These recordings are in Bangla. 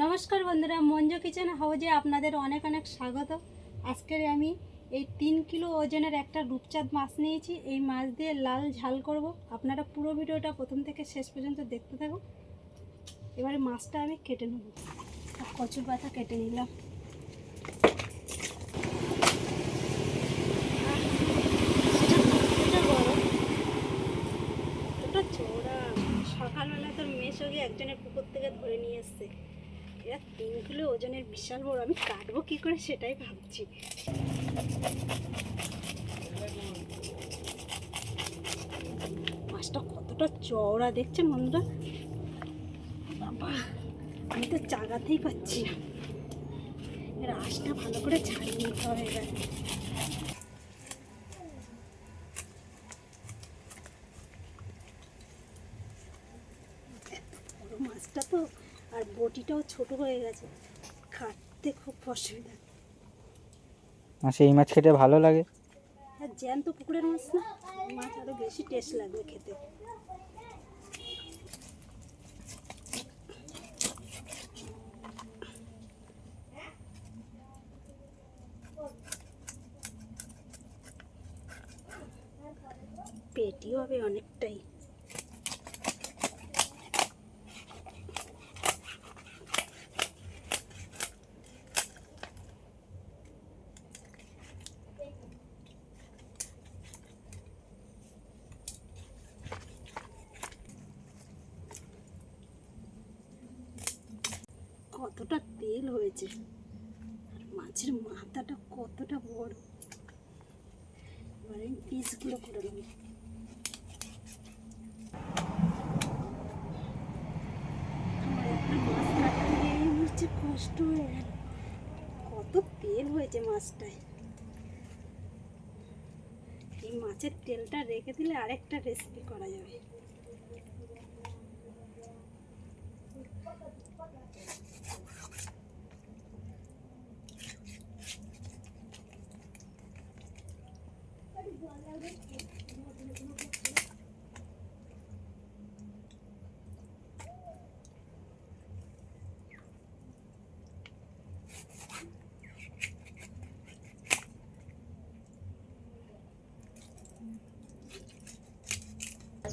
নমস্কার বন্ধুরা, মঞ্জু কিচেন হাউজে আপনাদের অনেক অনেক স্বাগত। আজকের আমি এই তিন কিলো ওজনের একটা রূপচাঁদ মাছ নিয়েছি। এই মাছ দিয়ে লাল ঝাল করব। আপনারা পুরো ভিডিওটা প্রথম থেকে শেষ পর্যন্ত দেখতে থাকুন। এবারে মাছটা আমি কেটে নেব। কচুর পাতা কেটে নিলাম। সকালবেলা তোর মেশো গিয়ে একজনের পুকুর থেকে ধরে নিয়ে এসছে। কিলো ওজনের বিশাল বড়, আমি কাটবো কি করে সেটাই ভাবছি। মাছটা কতটা চওড়া, দেখছেন বন্ধুরা? বাবা, আমি তো চাগাতেই পাচ্ছি না। এর আঁশটা ভালো করে ছাড়িয়ে নিতে হবে এবার। মাছটা তো আর বটিটাও ছোট হয়ে গেছে। খাটতে খুব অসুবিধা। আর সেই মাছ খেতে ভালো লাগে? আর জ্যান্ত পুকুরের মাছ না মাছ আরও বেশি টেস্ট লাগবে খেতে। পেটি হবে অনেকটাই। কতটা তেল হয়েছে। আর মাছের মাথাটা কতটা বড়। এবারে আমি পিসগুলো করে নেব। মাছ কষ্ট হয়ে গেল। কত তেল হয়েছে মাছটায়। এই মাছের তেলটা রেখে দিলে আরেকটা রেসিপি করা যাবে।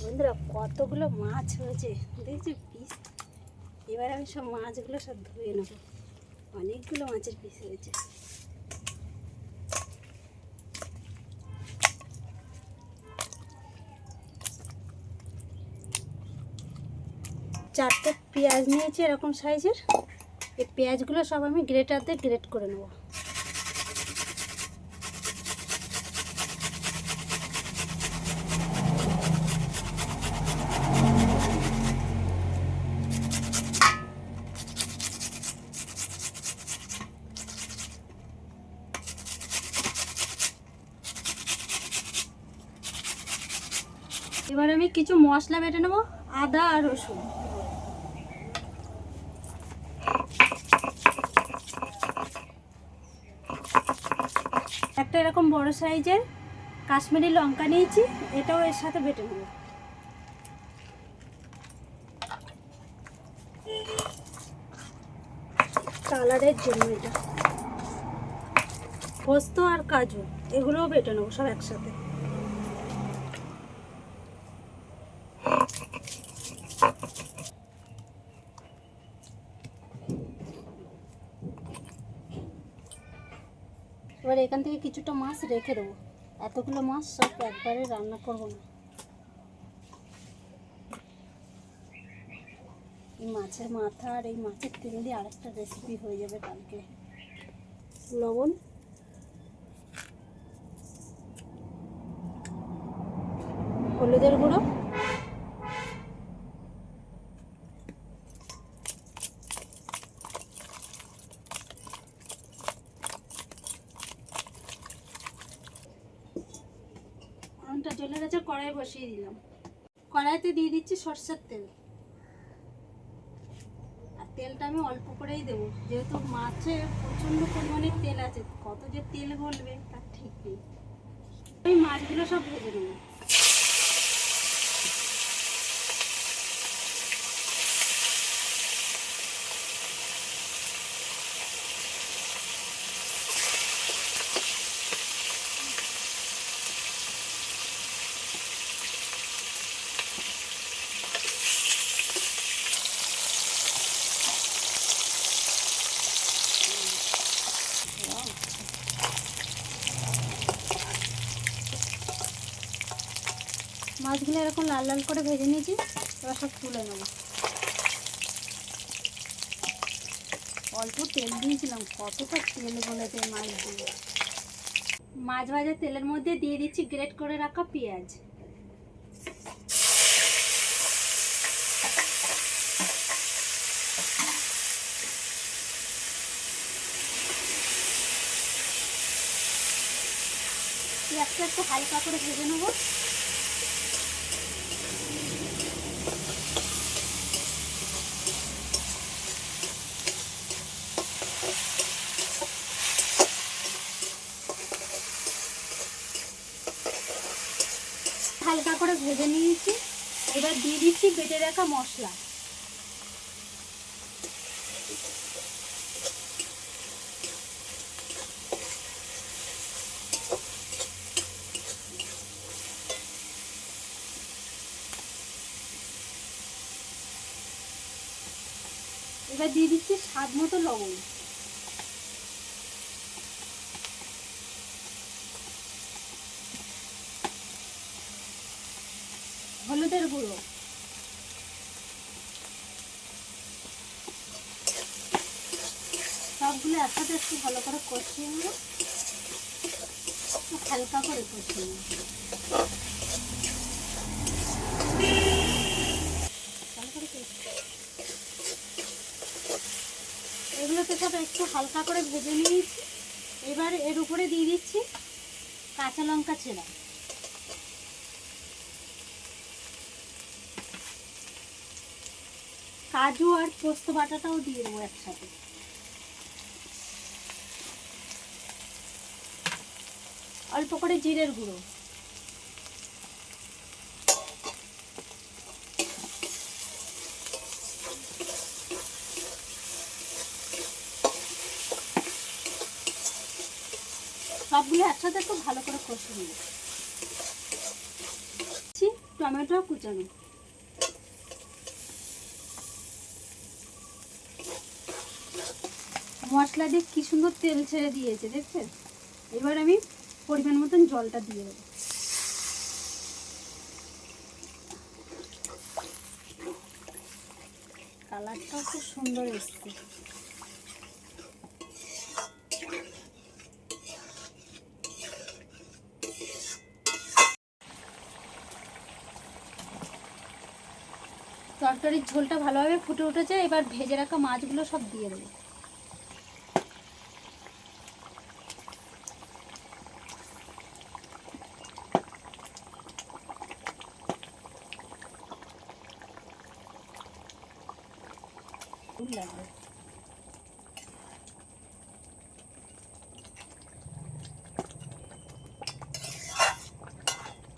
বন্ধুরা, কতগুলো মাছ হয়েছে? দেখছি পিস এবার আমি সব মাছগুলো সব ধুয়ে নেব। অনেকগুলো মাছের পিস হয়েছে। চারটে পেঁয়াজ নিয়েছি এরকম সাইজের। এই পেঁয়াজগুলো সব আমি গ্রেটার দিয়ে গ্রেট করে নেব। এবার আমি কিছু মশলা বেটে নেব, আদা আর রসুন। একটা এরকম বড় সাইজের কাশ্মীরি লঙ্কা নিয়েছি, এটাও এর সাথে বেটে নেব। কালারের জন্য এটা। পোস্ত আর কাজু, এগুলোও বেটে নেব সব একসাথে। এবার এখান থেকে কিছুটা মাছ রেখে দেবো। এতগুলো মাছ সব একবারে রান্না করব না। এই মাছের মাথা আর এই মাছের তেল দিয়ে আরেকটা রেসিপি হয়ে যাবে কালকে। লবণ। হলুদের গুঁড়ো। আনটা জ্বলে গেছে কড়াই বসিয়ে দিলাম। কড়াইতে দিয়ে দিচ্ছি সর্ষের তেল। আর তেলটা আমি অল্প করেই দেবো। যেহেতু মাছে প্রচণ্ড পরিমাণে তেল আছে, কত যে তেল গলবে তার ঠিক নেই। ওই মাছগুলো সব ভেজে নেব। মাছগুলো এরকম লাল লাল করে ভেজে নিয়েছি, এবার সব তুলে নেব। অল্প তেল দিয়েছিলাম, কতটা তেল বলেছে মাছ দিয়ে। মাছ ভাজা তেলের মধ্যে দিয়ে দিচ্ছি গ্রেট করে রাখা পেঁয়াজ। পেঁয়াজটা একটু হালকা করে ভেজে নেব। হালকা করে ভেজে নিয়েছি। এবার দিয়ে দিচ্ছি বেটে রাখা মশলা। এবার দিয়ে দিচ্ছি স্বাদ মতো লবণ। হলুদের গুঁড়ো। সবগুলো একসাথে একটু ভালো করে কষিয়ে একটু হালকা করে কষিয়ে নেব ভালো এগুলোতে সব একটু হালকা করে ভেজে নিয়েছি। এবার এর উপরে দিয়ে দিচ্ছি কাঁচা লঙ্কা ছেঁড়া। কাজু আর পোস্ত বাটাটাও দিয়ে দেবো একসাথে। অল্প করে জিরের গুঁড়ো। সবগুলো একসাথে একটু ভালো করে কষে নেব। টমেটো কুচানো। মশলা দিয়ে কি সুন্দর তেল ছেড়ে দিয়েছে, দেখছেন? এবার আমি পরিমাণ মতন জলটা দিয়ে দেবো। কালারটাও খুব সুন্দর এসছে। তরকারির ঝোলটা ভালোভাবে ফুটে উঠেছে, এবার ভেজে রাখা মাছগুলো সব দিয়ে দেবো।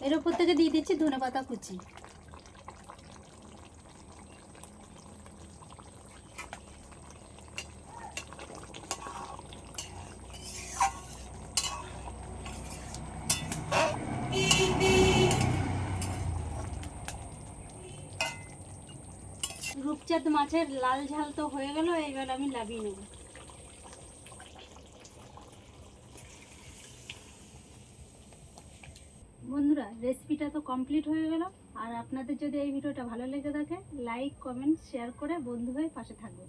এর উপর থেকে দিয়ে দিচ্ছি ধনে পাতা কুচি। রূপচাঁদ মাছের লাল ঝাল তো হয়ে গেল, এইবার আমি লাভিয়ে নেব। বন্ধুরা রেসিপিটা তো কমপ্লিট হয়ে গেল। আর আপনাদের যদি এই ভিডিওটা ভালো লেগে থাকে লাইক কমেন্ট শেয়ার করে বন্ধু হয়ে পাশে থাকবে